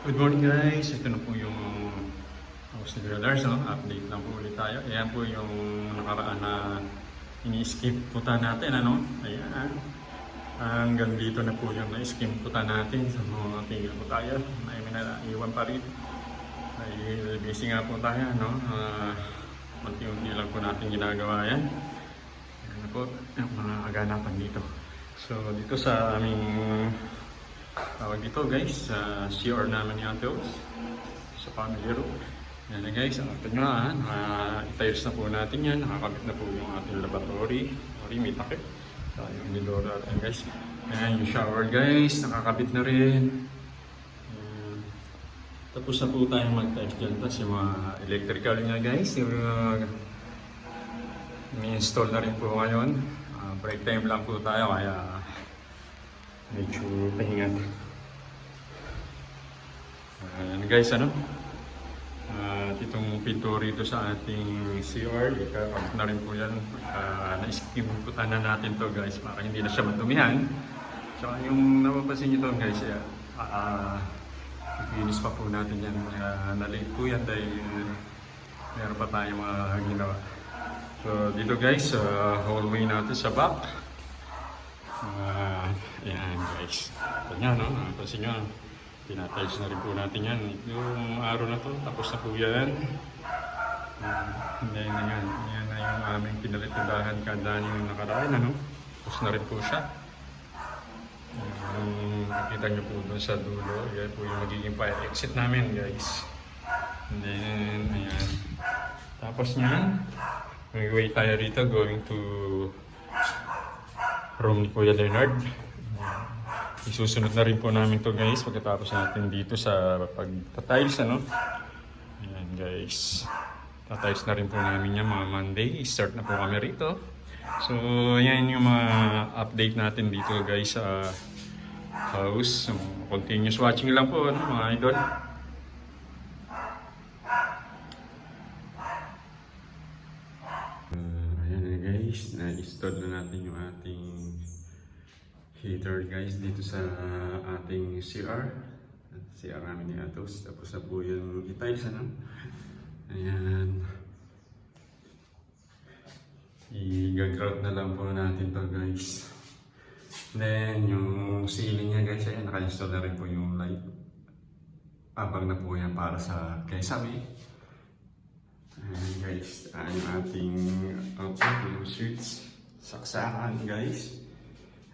Good morning guys, ito na po yung host ni Brothers, no? update lang po ulit tayo. Ayan po yung nakaraan na ini-skip puta natin, ano? Ayan. Hanggang dito na po yung na-skip puta natin sa mga tingin po tayo. May na iwan pa rin. Ay, busy nga po tayo, no? Uh, Unti-unti lang po natin ginagawa yan. Ayan po, yung mga kaganapan dito. So, dito sa aming tawag dito guys, sa CR namin ni Ate Oz, sa family room. Yan na guys, ang nyo ha, uh, itayos na po natin yan, nakakabit na po yung ating laboratory, sorry, may takip. So, yung niloro natin guys. Ayan, yung shower guys, nakakabit na rin. Ayan. Tapos na po tayong mag-tiles dyan, tapos yung mga electrical niya guys, yung uh, install na rin po ngayon. Ah, break time lang po tayo, kaya medyo pahinga. Ayan guys, ano? At itong pinto rito sa ating CR, ikakabit na rin po yan. Uh, Na-skimputan na natin to guys, para hindi na siya matumihan. So yung napapansin nyo to guys, uh, uh, finish pa po natin yan. Uh, na-late po yan dahil meron pa tayong mga ginawa. So dito guys, uh, hallway natin sa back. Ah, yan guys. Ito nyo, no? Napansin nyo, tinatiles na rin po natin yan. Yung araw na to, tapos na po yan. Hindi na yan. Yan na yung aming pinalitindahan kada yung nakaraan, ano? Tapos na rin po siya. Yung nakita nyo po doon sa dulo, yan po yung magiging fire exit namin, guys. And then, ayan. Tapos niyan, may way tayo rito going to room ni Kuya Leonard. Isusunod na rin po namin to guys pagkatapos natin dito sa pagtatiles ano. Ayan guys. Tatiles na rin po namin yan mga Monday. Start na po kami rito. So yan yung mga update natin dito guys sa house. So, continuous watching lang po ano, mga idol. Guys, na-install na natin yung ating heater guys dito sa ating CR. CR namin ni Atos. Tapos na po yung i-tiles ano. Ayan. I-grout na lang po natin to guys. Then yung ceiling niya guys, ayan, naka-install na rin po yung light. Abang na po yan para sa kay Sabi. Ayan guys, ang ating output, yung switch, saksakan guys.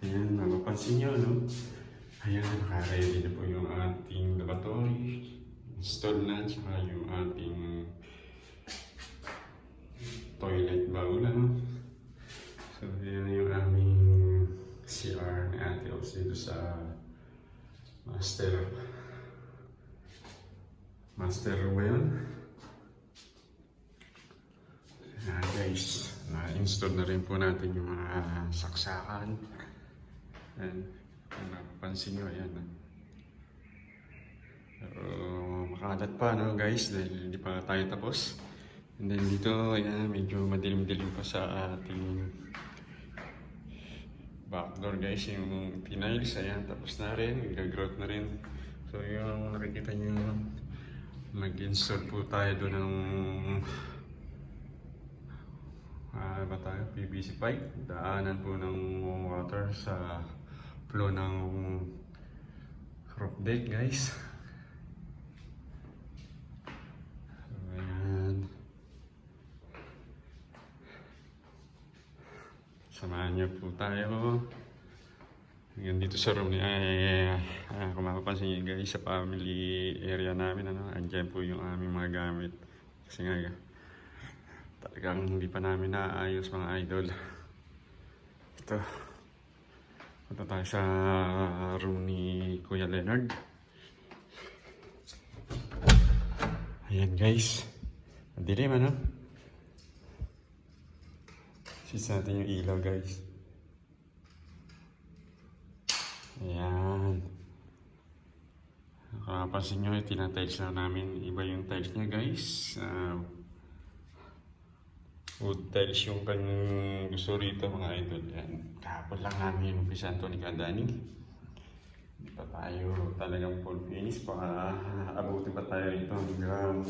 Ayan, mapapansin nyo, no? Ayan, naka-ready na po yung ating lavatory. Install na, tsaka yung ating toilet bowl, ano? So, yan yung aming CR ni Ate Ops dito sa master master room ngayon. Ayan guys, na-install na rin po natin yung mga saksakan. Ayan, kung napapansin nyo, ayan. ah. Pero makalat pa no guys dahil hindi pa tayo tapos. And then dito, ayan, medyo madilim-dilim pa sa ating backdoor guys. Yung tiles, ayan, tapos na rin, gagrowth na rin. So yung nakikita nyo, mag-install po tayo doon ng ah ba tayo? PVC pipe. Daanan po ng water sa flow ng roof deck guys. Ayan. Samahan niyo po tayo. Ngayon dito sa room ni ay ah, kung mapapansin niyo guys sa family area namin ano, andyan po yung aming mga gamit. Kasi nga talagang hindi pa namin naayos mga idol. Ito. Punta tayo sa room ni Kuya Leonard. Ayan guys. Ang dilim ano? Sis natin yung ilaw guys. Ayan. Nakapansin nyo, tinatiles na namin. Iba yung tiles niya guys. Ah, wood tiles yung kanyang gusto rito mga idol. Yan. Kahapon lang namin umpisan to ni Kadani. Hindi pa tayo talagang full finish pa. Abuti pa tayo rito hanggang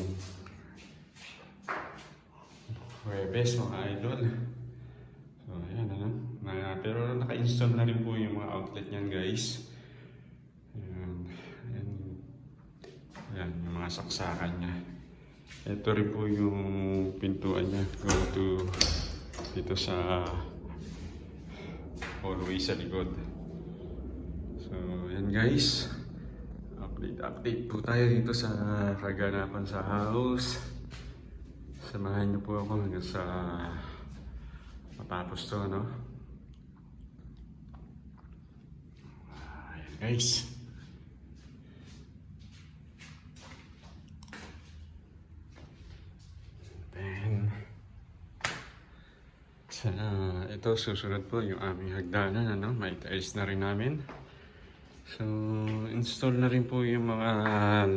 Huwebes mga idol. So ayan ano. Na, pero naka-install na rin po yung mga outlet niyan guys. Ayan. Ayan. Ayan yung mga saksakan niya. Ito rin po yung pintuan niya. Go to dito sa hallway sa likod. So, yan guys. Update, update po tayo dito sa kaganapan sa house. Samahan niyo po ako hanggang sa matapos to, no? Ayan guys. Then, sa, ito susunod po yung aming hagdanan, ano? May tiles na rin namin. So, install na rin po yung mga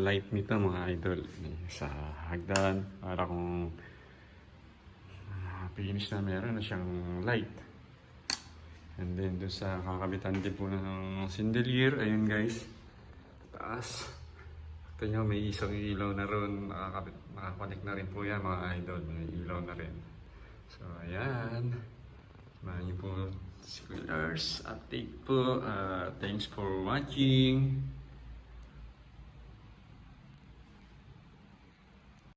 light nito mga idol sa hagdan para kung uh, finish na meron na siyang light. And then doon sa kakabitan din po ng chandelier, ayun guys, taas. Ito nyo, may isang ilaw na ron, nakakabit, nakakonect na rin po yan mga idol, may ilaw na rin. So, ayan. Po si Kuya Lars. Update po. Uh, thanks for watching.